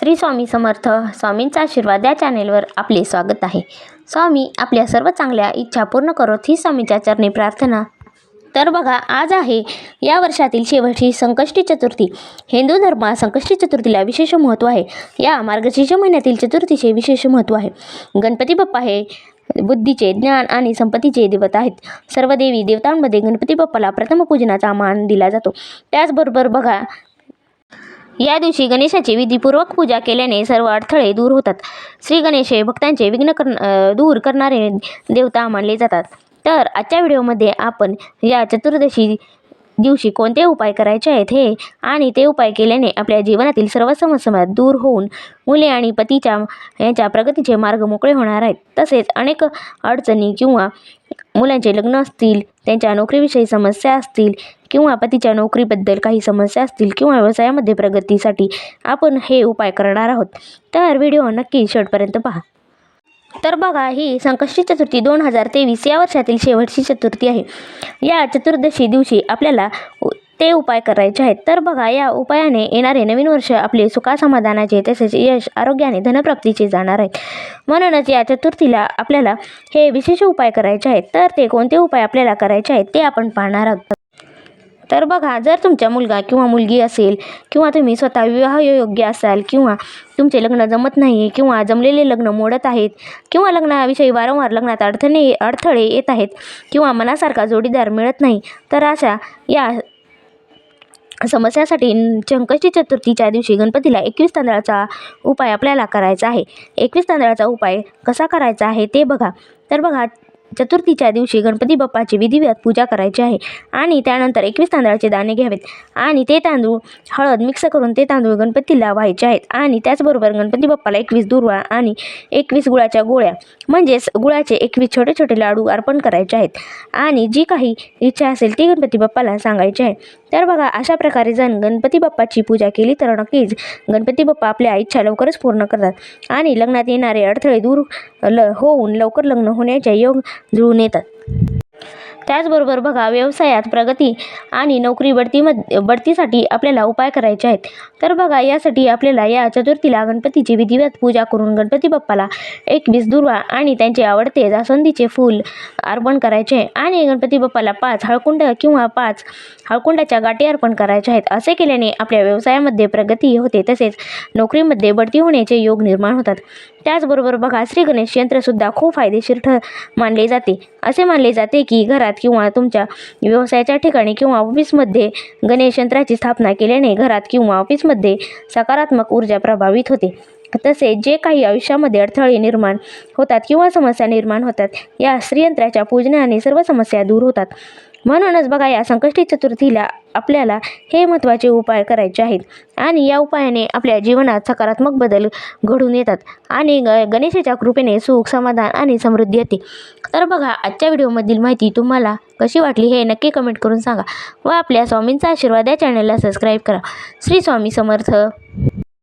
श्री स्वामी समर्थ स्वामींचा आशीर्वाद या चॅनेलवर आपले स्वागत आहे. स्वामी आपल्या सर्व चांगल्या इच्छा पूर्ण करोत ही स्वामीच्या चरणी प्रार्थना. तर बघा आज आहे या वर्षातील शेवटची संकष्टी चतुर्थी. हिंदू धर्मात संकष्टी चतुर्थीला विशेष महत्त्व आहे. या मार्गशीर्ष महिन्यातील चतुर्थीचे विशेष महत्त्व आहे. गणपती बाप्पा हे बुद्धीचे ज्ञान आणि संपत्तीचे देवत आहेत. सर्व देवी देवतांमध्ये गणपती बाप्पाला प्रथम पूजनाचा मान दिला जातो. त्याचबरोबर बघा या दिवशी गणेशाची विधीपूर्वक पूजा केल्याने सर्व अडथळे दूर होतात. श्री गणेश हे भक्तांचे विघ्न कर दूर करणारे देवता मानले जातात. तर आजच्या व्हिडिओमध्ये आपण या चतुर्दशी दिवशी कोणते उपाय करायचे आहेत हे आणि ते उपाय केल्याने आपल्या जीवनातील सर्व समस्या दूर होऊन मुले आणि पतीच्या यांच्या प्रगतीचे मार्ग मोकळे होणार आहेत. तसेच अनेक अडचणी किंवा मुलांचे लग्न असतील त्यांच्या नोकरीविषयी समस्या असतील किंवा पतीच्या नोकरीबद्दल काही समस्या असतील किंवा व्यवसायामध्ये प्रगतीसाठी आपण हे उपाय करणार आहोत. तर व्हिडिओ नक्की शेवटपर्यंत पहा. तर बघा ही संकष्टी चतुर्थी दोन हजार तेवीस या वर्षातील शेवटची चतुर्थी आहे. या चतुर्दशी दिवशी आपल्याला ते उपाय करायचे आहेत. तर बघा या उपायाने येणारे नवीन वर्ष आपले सुखासमाधानाचे तसेच यश आरोग्याने धनप्राप्तीचे जाणार आहेत म्हणूनच या चतुर्थीला आपल्याला हे विशेष उपाय करायचे आहेत. तर ते कोणते उपाय आपल्याला करायचे आहेत ते आपण पाहणार आहोत. तर बघा जर तुमचा मुलगा किंवा मुलगी असेल किंवा तुम्ही स्वतः विवाहयोग्य असाल किंवा तुमचे लग्न जमत नाही किंवा जमलेले लग्न मोडत आहेत किंवा लग्नाविषयी वारंवार लग्नात अडथणे अडथळे येत आहेत किंवा मनासारखा जोडीदार मिळत नाही तर अशा या समस्यासाठी चंकष्टी चतुर्थीच्या दिवशी गणपतीला एकवीस तांदळाचा उपाय आपल्याला करायचा आहे. एकवीस तांदळाचा उपाय कसा करायचा आहे ते बघा. तर बघा चतुर्थीच्या दिवशी गणपती बाप्पाची विधिवत पूजा करायची आहे. आणि त्यानंतर एकवीस तांदळाचे दाणे घ्यावेत. आणि ते तांदूळ हळद मिक्स करून ते तांदूळ गणपतीला व्हायचे आहेत. आणि त्याचबरोबर गणपती बाप्पाला एकवीस दुर्वा आणि एकवीस गुळाच्या गोळ्या म्हणजेच गुळाचे एकवीस छोटे छोटे लाडू अर्पण करायचे आहेत. आणि जी काही इच्छा असेल ती गणपती बाप्पाला सांगायची आहे. तर बघा अशा प्रकारे जण गणपती बाप्पाची पूजा केली तर नक्कीच गणपती बाप्पा आपल्या इच्छा लवकरच पूर्ण करतात. आणि लग्नात येणारे अडथळे दूर ल होऊन लवकर लग्न होण्याचे योग जुळून येतात त्याचबरोबर बघा व्यवसायात प्रगती आणि नोकरी बढतीमध्ये बढतीसाठी आपल्याला उपाय करायचे आहेत. तर बघा यासाठी आपल्याला या चतुर्थीला गणपतीची विधिवत पूजा करून गणपती बाप्पाला एकवीस दुर्वा आणि त्यांचे आवडते जास्वंदीचे फूल अर्पण करायचे आहे. आणि गणपती बाप्पाला पाच हळकुंड किंवा पाच हळकुंडाच्या गाठी अर्पण करायच्या आहेत. असे केल्याने आपल्या व्यवसायामध्ये प्रगती होते तसेच नोकरीमध्ये बढती होण्याचे योग निर्माण होतात. त्याचबरोबर बघा श्री गणेश यंत्रसुद्धा खूप फायदेशीर ठ मानले जाते. असे मानले जाते की घरात किंवा तुमच्या व्यवसायाच्या ठिकाणी किंवा ऑफिसमध्ये गणेश यंत्राची स्थापना केल्याने घरात किंवा ऑफिसमध्ये सकारात्मक ऊर्जा प्रभावित होते. तसेच जे काही आयुष्यामध्ये अडथळे निर्माण होतात किंवा समस्या निर्माण होतात या श्रीयंत्राच्या पूजनाने सर्व समस्या दूर होतात. म्हणूनच बघा या संकष्टी चतुर्थीला आपल्याला हे महत्त्वाचे उपाय करायचे आहेत आणि या उपायाने आपल्या जीवनात सकारात्मक बदल घडून येतात आणि ग गणेशाच्या कृपेने सुख समाधान आणि समृद्धी येते. तर बघा आजच्या व्हिडिओमधील माहिती तुम्हाला कशी वाटली हे नक्की कमेंट करून सांगा व आपल्या स्वामींचा आशीर्वाद या चॅनलला सबस्क्राईब करा. श्री स्वामी समर्थ.